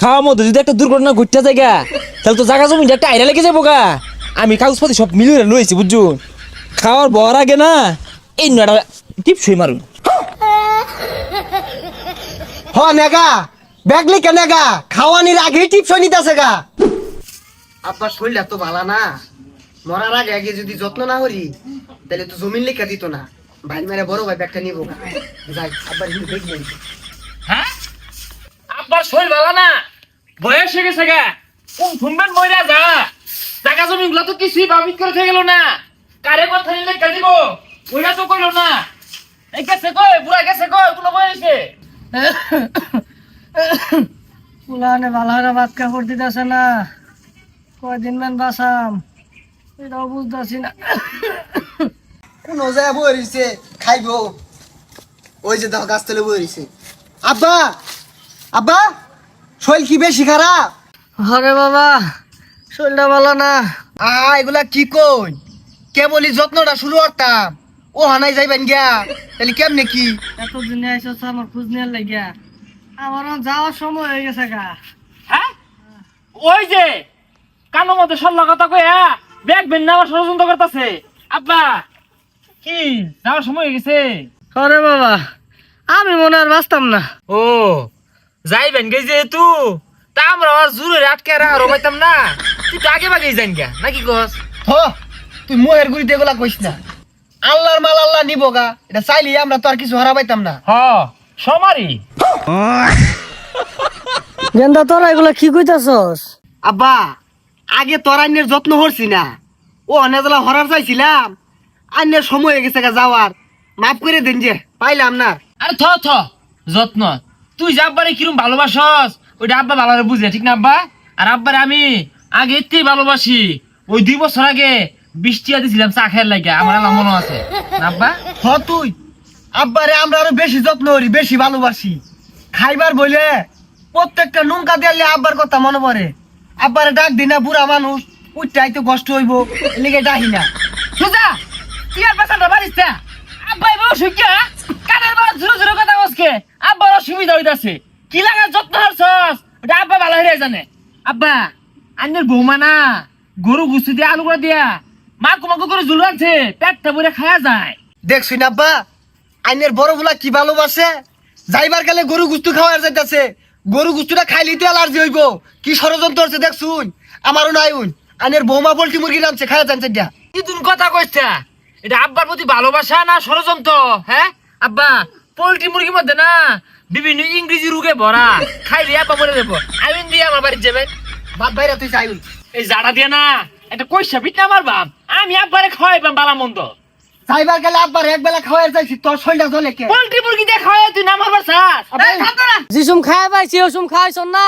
খাওয়ার মধ্যে যদি একটা দুর্ঘটনা ঘটতে জায়গা তাহলে তো জায়গা জমি একটা আইরা লেগে যাব গা। আমি কাগজপাতি সব মিলিয়ে লইছি বুঝছ? খাওয়ার বর আগে না এই নয়টা টিপ শুয়ে মারুন। হ নেগা ব্যাগলি কে নেগা খাওয়ানির আগে টিপ টিপস নিতেছে গা। আপনার শরীরটা তো ভালো না। মরার আগে আগে যদি যত্ন না করি তাহলে তো জমিন লেখা দিত না। ভাই মেরে বড় ভাই ব্যাগটা নিবো গা। যাই দেখবেন হ্যাঁ? আব্বার শরীর ভালো না? বয়স হয়ে গেছে গা। কোন শুনবেন মইরা যা। জায়গা জমি গুলো তো কিছুই বাবিত করে থেকে গেল না। কারে কথা নিলে কে দিব? ওইটা তো করল না। এই গেছে কই? বুড়া গেছে কই? কোনো বয়সে? পুলানে ভালো করে ভাত কাপড় দিতেছে না। কয়দিন মান বাসাম এটাও বুঝতেছি না। কোন যায় বইছে খাইবো। ওই যে দেখো গাছ তলে বইছে আব্বা! আব্বা! শরীর কি বেশি খারাপ? হরে বাবা শরীরটা ভালো না। আ এগুলা কি কই? কেবলই যত্নটা শুরু করতাম। ও হানাই যাইবেন গিয়া। তাহলে কেমনে কি? এত দিনে আইসো আমার খোঁজ নিয়ে লাগিয়া। আমার যাওয়ার সময় হয়ে গেছে গা। হ্যাঁ? ওই যে কানো মধ্যে সল্লা কথা কইয়া ব্যাগ বেন নেওয়ার ষড়যন্ত্র করতেছে। আব্বা কি যাওয়ার সময় হয়ে গেছে? হরে বাবা আমি মনে আর বাঁচতাম না। ও যাইবেন গে যেহেতু। তা আমরা আর জুরে আটকে আর পাইতাম না। তুই তো আগে বাগেই যান গা নাকি কস? হ তুই মোহের গুড়িতে এগুলা কইস না। আল্লাহর মাল আল্লাহ নিব গা এটা চাইলে আমরা তো আর কিছু হারা পাইতাম না। হ সমারি। গেন্দা তোরা এগুলা কি কইতাছস? আব্বা আগে তোর আইনের যত্ন করছি না। ও অনেকলা হরার চাইছিলাম। আইনের সময় হয়ে গেছে গা যাওয়ার। মাফ করে দেন যে পাইলাম না। আরে থ থ যত্ন। তুই যে আব্বারে কিরম ভালোবাসস ওইটা আব্বা ভালোভাবে বুঝে ঠিক না আব্বা? আর আব্বারে আমি আগে এতেই ভালোবাসি। ওই দুই বছর আগে বৃষ্টি দিছিলাম চা খেয়ার লাগে আমার আল্লাহ মনে আছে। না আব্বা? হ তুই। আব্বারে আমরা আরও বেশি যত্ন করি বেশি ভালোবাসি। খাইবার বলে প্রত্যেকটা নুনকা দিলে আব্বার কথা মনে পড়ে। আব্বারে ডাক দিনা বুড়া মানুষ উঠতে তো কষ্ট হইব এলিগে ডাকি না। সুজা তুই আর বাসাটা বাড়িস আব্বাই বউ সুজ্ঞা কানের বাবা ঝুরো ঝুরো কথা বসকে আব্বার অসুবিধা হইতাছে। কি লাগা যত্ন হারছস? ওটা আব্বা ভালো হয়ে জানে। আব্বা আন্নের বৌমা না গরু গুছু দিয়ে আলু করে দিয়া মা কুমাকু করে জুলু আনছে পেটটা ভরে খায়া যায়। দেখছি না আব্বা আইনের বড়গুলা কি ভালোবাসে? যাইবার গেলে গরু গুস্তু খাওয়ার যাইতাছে। গরু গুস্তুটা খাইলি তো অ্যালার্জি হইব। কি ষড়যন্ত্র হচ্ছে দেখছুন আমারও নাই উন। আইনের বৌমা পোল্ট্রি মুরগি নামছে খাওয়া জানছে দিয়া কি তুমি কথা কইছা। এটা আব্বার প্রতি ভালোবাসা না ষড়যন্ত্র হ্যাঁ? আব্বা পোল্ট্রি মুরগির মধ্যে না বিভিন্ন ইংরেজি রোগে ভরা। খাইলে আব্বা মরে যাব। আইন দিয়ে আমার বাড়ি যাবেন বাপ ভাইরা তুই চাইুন এই জাড়া দিয়ে না একটা কইসা পিঠ না আমার বাপ। আমি একবারে খাওয়াইবাম বালা মন্দ। যাইবার গেলে আব্বার এক বেলা খাওয়ার যাইছি তোর শরীরটা জ্বলে কে? পোল্ট্রি মুরগি দিয়ে খাওয়াই তুই না মারবার তো না। খাই পাইছি ওসুম খাইছ না।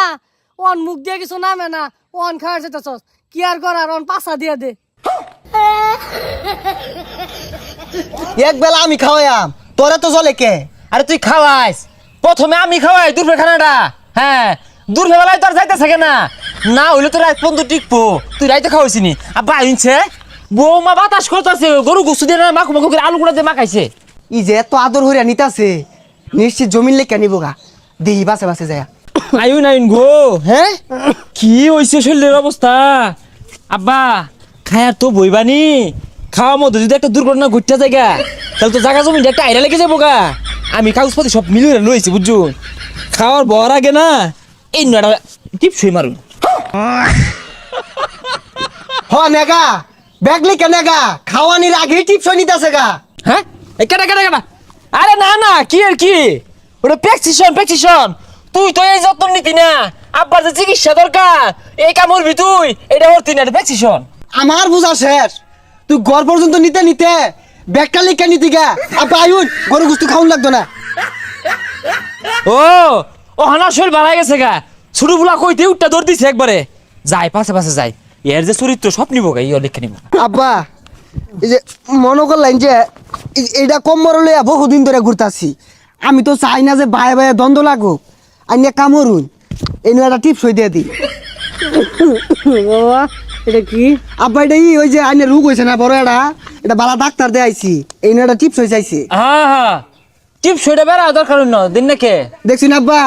ওন মুখ দিয়ে কিছু নামে না ওন খাওয়ার যেতেছস। কি আর করার ওন পাশা দিয়ে দে। এক বেলা আমি খাওয়াইয়াম তোরা তো জ্বলে কে? আরে তুই খাওয়াইস। প্রথমে আমি খাওয়াই দূরফে খানাটা। হ্যাঁ দূরফে তো আর যাইতে থাকে না। না হইলে তো রাত পর্যন্ত টিকবো। তুই রাইতে খাওয়াইছিনি আব্বা আইনছে বৌমা বাতাস করতেছে গরু গুছু দিয়ে না মাখু মাখু করে আলু গুঁড়া দিয়ে মাখাইছে। ই যে এত আদর হইয়া নিতাছে নিশ্চিত জমিন লেখা নিব গা। দেহি বাসে বাসে যায়। আইন আইন গো। হ্যাঁ? কি হইছে শরীরের অবস্থা? আব্বা খায়ার তো বইবানি খাওয়ার মধ্যে যদি একটা দুর্ঘটনা ঘটতে জায়গা তাহলে তো জায়গা জমি একটা আইরা লেগে যাব গা। আমি কাগজপাতি সব মিলিয়ে লইছি বুঝছ? খাওয়ার বর আগে না এই নয়টা টিপ শুয়ে মারুন। হ নেগা। ব্যাগলি কে নেগা। খাওয়ানির আগে টিপস নিতাছে গা। হ্যাঁ? এই কেটা কেটা কেটা? আরে না না কি আর কি? ওটা প্রেসক্রিপশন প্রেসক্রিপশন। তুই তো এই যত্ন নিতি না। আব্বার যে চিকিৎসা দরকার এই কাম করবি তুই এটা করতি না এটা প্রেসক্রিপশন। আমার বুঝা শেষ। তুই ঘর পর্যন্ত নিতে নিতে ব্যাগটা লিখে নিতি গা আপা আয়ুন গরু গুস্তু খাওয়ান লাগতো না। ও ও হানা শরীর বাড়াই গেছে গা। ছোট বুলা কইতে উঠটা দৌড় দিছে একবারে। যাই পাশে পাশে যাই। এর যে চরিত্র সব নিব গা ইয়ে লিখে নিব। আব্বা এই যে মনে করলেন যে এইটা কম লইয়া বহুদিন ধরে ঘুরতাছি। আমি তো চাই না যে বায়ে বায়ে দ্বন্দ্ব লাগুক। আইনে কামড়ুন এই নিয়ে একটা টিপস হয়ে দিয়ে দিই। বাবা এটা কি? আব্বা এটা ওই যে আইনে রোগ হয়েছে না বড় এটা এটা বালা ডাক্তার আইছি এই টিপস হয়ে চাইছে হ্যাঁ হ্যাঁ। বেড়া দরকার ন দিন নাকি? দেখছি না আব্বা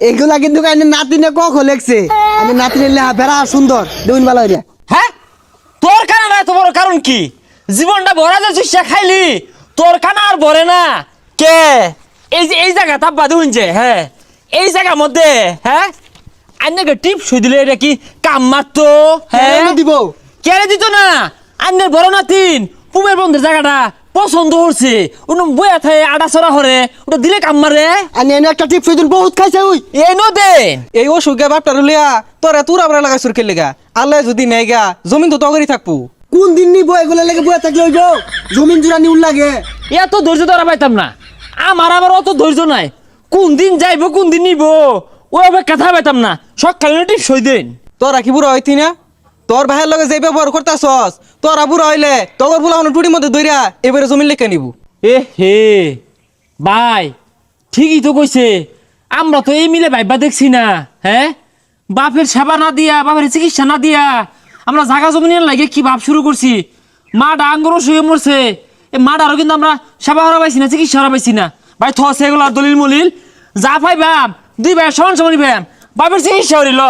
এগুলা কিন্তু কাইনে নাতিনে কক লেখছে? আমি নাতিনের লেহা বেড়া সুন্দর দেখুন ভালো হইয়া হ্যাঁ? তোর না এত বড় কারণ কি? জীবনটা ভরা যাচ্ছিস সে খাইলি। তোর কানা আর ভরে না। কে? এই যে এই জায়গা তাব্বা দেখুন যে হ্যাঁ। এই জায়গার মধ্যে হ্যাঁ? আন্নাকে টিপ শুই দিলে এটা কি কাম মারতো? হ্যাঁ দিব। কেড়ে দিত না। আন্নের বড় নাতিন পুবের বন্ধের জায়গাটা পছন্দ হচ্ছে ওটা বইয়া থাকে আডা চড়া হরে ওটা দিলে কাম মারে। আমি এনে একটা টিপ দিন বহুত খাইছে ওই এই নো দেন এই অসুখে বাপটার লিয়া তোরা তুরা বড় লাগাই সুরকে লেগা। আল্লাহ যদি নেগা জমিন তো তগরি থাকব। কোন দিন নিব এগুলা লেগে বয়ে থাকলে হইব? জমিন জুড়া নিউল লাগে। এত ধৈর্য ধরা পাইতাম না। আমার আবার অত ধৈর্য নাই। কোন দিন যাইবো কোন দিন নিব? অপেক্ষা কথা পাইতাম না। সকালে টিপ সই দিন তোরা কি বুড়া হইতি না? তোর ভাইয়ের লগে যে ব্যবহার করতাছস তোরা বুড়া হইলে তগর বুলা টুটির মধ্যে দইরা এবারে জমিন লেখা নিব। এ হে ভাই ঠিকই তো কইছে। আমরা তো এই মিলে ভাইবা দেখছি না হ্যাঁ? বাপের সেবা না দিয়া বাপের চিকিৎসা না দিয়া আমরা জাগা জমিনের লাগে কি ভাব শুরু করছি? মা ডাঙ্গরও শুয়ে মরছে। এ মাটারও কিন্তু আমরা সেবা হারা পাইছি না চিকিৎসা হারা পাইছি না। ভাই থস এগুলো দলিল মলিল যা পাইবাম দুই ভাই সমান সমান ব্যায়াম বাপের চিকিৎসা হরিল